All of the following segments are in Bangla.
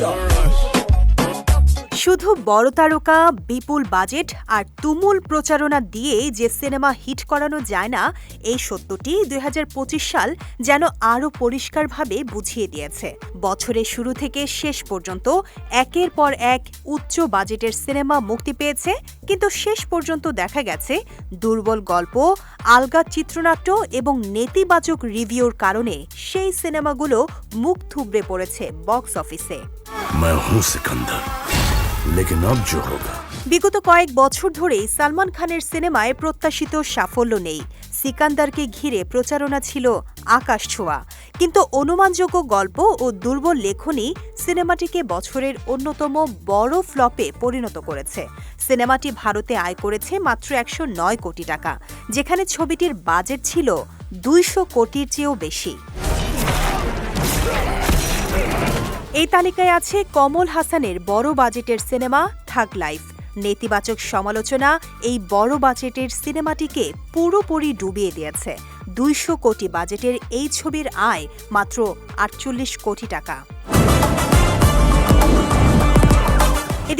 Rush. শুধু বড় তারকা বিপুল বাজেট আর তুমুল প্রচারণা দিয়ে যে সিনেমা হিট করানো যায় না এই সত্যটি দুই সাল যেন আরও পরিষ্কারভাবে বুঝিয়ে দিয়েছে বছরের শুরু থেকে শেষ পর্যন্ত একের পর এক উচ্চ বাজেটের সিনেমা মুক্তি পেয়েছে কিন্তু শেষ পর্যন্ত দেখা গেছে দুর্বল গল্প আলগা চিত্রনাট্য এবং নেতিবাচক রিভিউর কারণে সেই সিনেমাগুলো মুখ থুবড়ে পড়েছে বক্স অফিসে मैं हूं सिकंदर লেকিন আব জো হোগা বিগত কয়েক বছর ধরেই সালমান খানের সিনেমায় প্রত্যাশিত সাফল্য নেই। সিকান্দারকে ঘিরে প্রচারণা ছিল আকাশ ছোঁয়া। কিন্তু অনুমানযোগ্য গল্প ও দুর্বল লেখনই সিনেমাটিকে বছরের অন্যতম বড় ফ্লপে পরিণত করেছে। সিনেমাটি ভারতে আয় করেছে মাত্র একশো নয় কোটি টাকা, যেখানে ছবিটির বাজেট ছিল দুইশো কোটির চেয়েও বেশি। এই তালিকায় আছে কমল হাসানের বড় বাজেটের সিনেমা থাক লাইফ। নেতিবাচক সমালোচনা এই বড় বাজেটের সিনেমাটিকে পুরোপুরি ডুবিয়ে দিয়েছে। দুইশো কোটি বাজেটের এই ছবির আয় মাত্র আটচল্লিশ কোটি টাকা।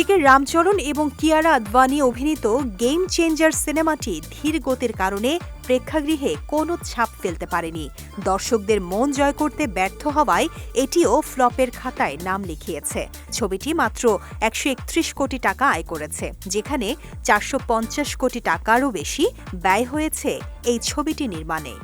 এদিকে রামচরণ এবং কিয়ারা আদবানি অভিনীত গেম চেঞ্জার সিনেমাটি ধীর গতির কারণে প্রেক্ষাগৃহে কোনো ছাপ ফেলতে পারেনি। দর্শকদের মন জয় করতে ব্যর্থ হওয়ায় এটিও ফ্লপের খাতায় নাম লিখিয়েছে। ছবিটি মাত্র একশো একত্রিশ কোটি টাকা আয় করেছে, যেখানে চারশো পঞ্চাশ কোটি টাকারও বেশি ব্যয় হয়েছে এই ছবিটি নির্মাণে।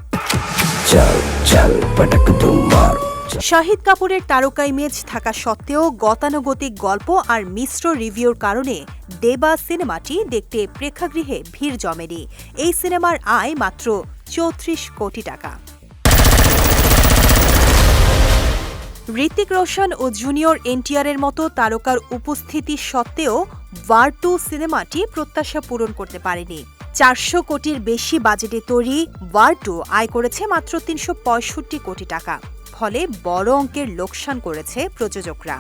চল চল, পটক ধুমার শাহিদ কাপুরের তারকা ইমেজ থাকা সত্ত্বেও গতানুগতিক গল্প আর মিশ্র রিভিউর কারণে দেবা সিনেমাটি দেখতে প্রেক্ষাগৃহে ভিড় জমেনি। এই সিনেমার আয় মাত্র চৌত্রিশ কোটি টাকা। ঋতিক রোশন ও জুনিয়র এনটিআরের মতো তারকার উপস্থিতি সত্ত্বেও ওয়ার টু সিনেমাটি প্রত্যাশা পূরণ করতে পারেনি। চারশো কোটির বেশি বাজেটে তৈরি ওয়ার টু আয় করেছে মাত্র তিনশো পঁয়ষট্টি কোটি টাকা। ফলে বড় অঙ্কের লোকসান করেছে প্রযোজকরা।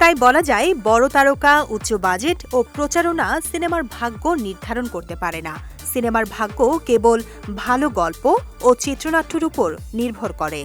তাই বলা যায়, বড় তারকা, উচ্চ বাজেট ও প্রচারণা সিনেমার ভাগ্য নির্ধারণ করতে পারে না। সিনেমার ভাগ্য কেবল ভালো গল্প ও চিত্রনাট্যর উপর নির্ভর করে।